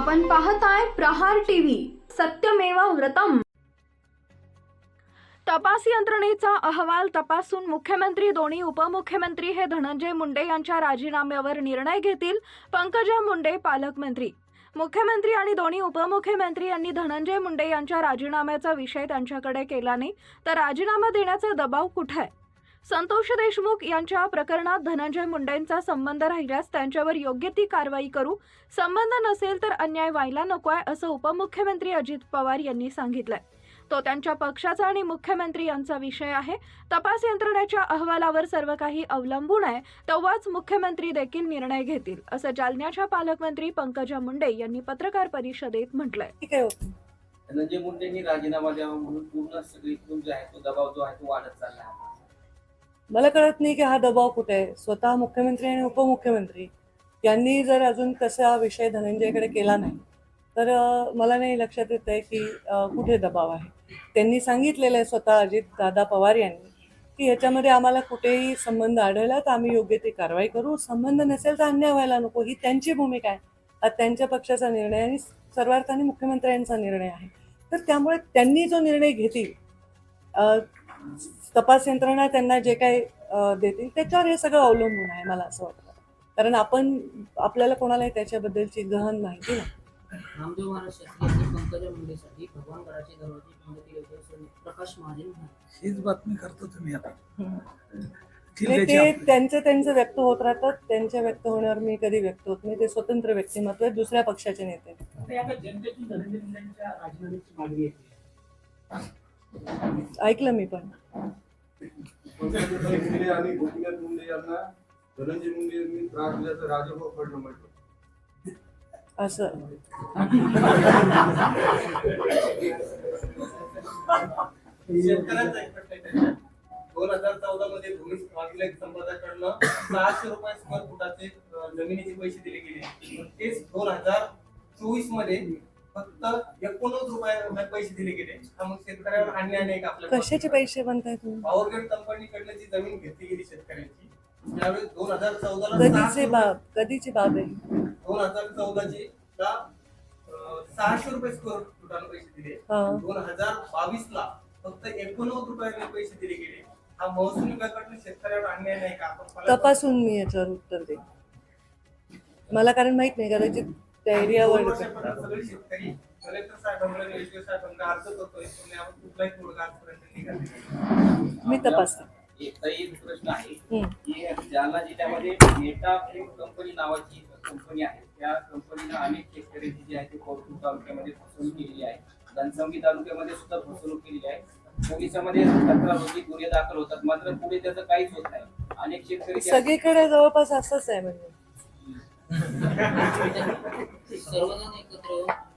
आपण पाहताय प्रहार टीव्ही. सत्यमेव व्रतम. तपास यंत्रणेचा अहवाल तपासून मुख्यमंत्री दोन्ही उपमुख्यमंत्री हे धनंजय मुंडे यांच्या राजीनाम्यावर निर्णय घेतील पंकजा मुंडे पालकमंत्री. मुख्यमंत्री आणि दोन्ही उपमुख्यमंत्री यांनी धनंजय मुंडे यांच्या राजीनाम्याचा विषय त्यांच्याकडे केला नाही तर राजीनामा देण्याचा दबाव कुठे आहे? संतोष देशमुख यांच्या प्रकरणात धनंजय मुंडेंचा संबंध राहिल्यास त्यांच्यावर योग्य ती कारवाई करू. संबंध नसेल तर अन्याय व्हायला नकोय असं उपमुख्यमंत्री अजित पवार यांनी सांगितलंय. तो त्यांच्या पक्षाचा आणि मुख्यमंत्री यांचा विषय आहे. तपास यंत्रणेच्या अहवालावर सर्व काही अवलंबून आहे. तेव्हाच मुख्यमंत्री देखील निर्णय घेतील असं जालन्याच्या पालकमंत्री पंकजा मुंडे यांनी पत्रकार परिषदेत म्हटलंय. आहे. धनंजय मुंडेंनी राजीनामा द्यावा म्हणून पूर्ण सगळीकडून जो आहे तो दबाव जो आहे तो वाढत चालला आहे. मला कळत नाही की हा दबाव कुठे आहे. स्वतः मुख्यमंत्री आणि उपमुख्यमंत्री यांनी जर अजून कसा विषय धनंजयकडे केला नाही तर मला नाही लक्षात येत आहे की कुठे दबाव आहे. त्यांनी सांगितलेलं आहे स्वतः अजित दादा पवार यांनी की ह्याच्यामध्ये आम्हाला कुठेही संबंध आढळला तर आम्ही योग्य ती कारवाई करू. संबंध नसेल तर अन्याय व्हायला नको. ही त्यांची भूमिका आहे. आज त्यांच्या पक्षाचा निर्णय आणि सर्वार्थाने मुख्यमंत्र्यांचा निर्णय आहे. तर त्यामुळे त्यांनी जो निर्णय घेतील तपास यंत्रणा त्यांना जे काही अं, देतील त्याच्यावर हे सगळं अवलंबून आहे मला असं वाटतं. कारण आपण आपल्याला कोणालाही त्याच्याबद्दलची गहन माहिती नाही. रामदेव महाराज शास्त्री पंकजा मुंडेसाठी भगवान गडाचे दरवाजे बंद केले होते असं प्रकाश महाजन म्हणाले. हीच बातमी करतो तुम्ही आता. हम्म. ठीक नाही, आहे, ते त्यांचं त्यांचं व्यक्त होत राहतात त्यांच्या व्यक्त होण्यावर मी कधी व्यक्त होत नाही ते स्वतंत्र व्यक्तिमत्व आहे दुसऱ्या पक्षाचे नेते. ऐकलं मी पण. मुंडे आणि गोपीनाथ मुंडे यांना धनंजय मुंडे यांनी त्रास दिल्याचं राजभाऊ फडणं म्हटलं असं. शेतकऱ्यांचा. दोन हजार चौदा मध्ये भूमी सहाशे रुपये स्क्वेअर फुटाचे अं, जमिनीचे पैसे दिले गेले. तेच दोन हजार चोवीसमध्ये फक्त एकोणनव्वद रुपये पैसे दिले गेले. हा मग शेतकऱ्यावर अन्याय नाही का आपल्या कशाचे पैसे बनताय तुम्ही? पॉवरग्रीड कंपनीकडनं जी जमीन घेतली गेली शेतकऱ्यांची त्यावेळेस दोन हजार चौदाला कधीची बाब कधीची बाब आहे. दोन हजार चौदाचे ला अं, सहाशे रुपये स्क्वेअर फुटाला पैसे दिले. दोन हजार बावीस ला फक्त एकोणनव्वद रुपयाने पैसे दिले गेले. हा महसूल विभागाकडून शेतकऱ्यावर अन्याय नाही का? आपण तपासून मी याच्यावर उत्तर देईन. मला कारण माहीत नाही कदाचित त्या वर्षापर्यंत सगळे शेतकरी कलेक्टर साहेबांना आणि एसडीओ साहेबांना अर्ज करतोय पण यावर कुठलाही तोडगा आजपर्यंत निघाला नाही. मी तपासते. एकही प्रश्न आहे हम्म. की जालना जिल्ह्यामध्ये मेटा कंपनी नावाची कंपनी आहे त्या कंपनीनं अनेक शेतकऱ्यांची जी आहे ती कोरपूर तालुक्यामध्ये फसवणूक केलेली आहे. घनसंगी तालुक्यामध्ये सुद्धा फसवणूक केलेली आहे. पोलिसांमध्ये तक्रार होती गुन्हे दाखल होतात मात्र पुढे त्याचं काहीच होत नाही. अनेक शेतकरी सगळीकडे जवळपास असंच आहे म्हणजे. सर्वजण एकत्र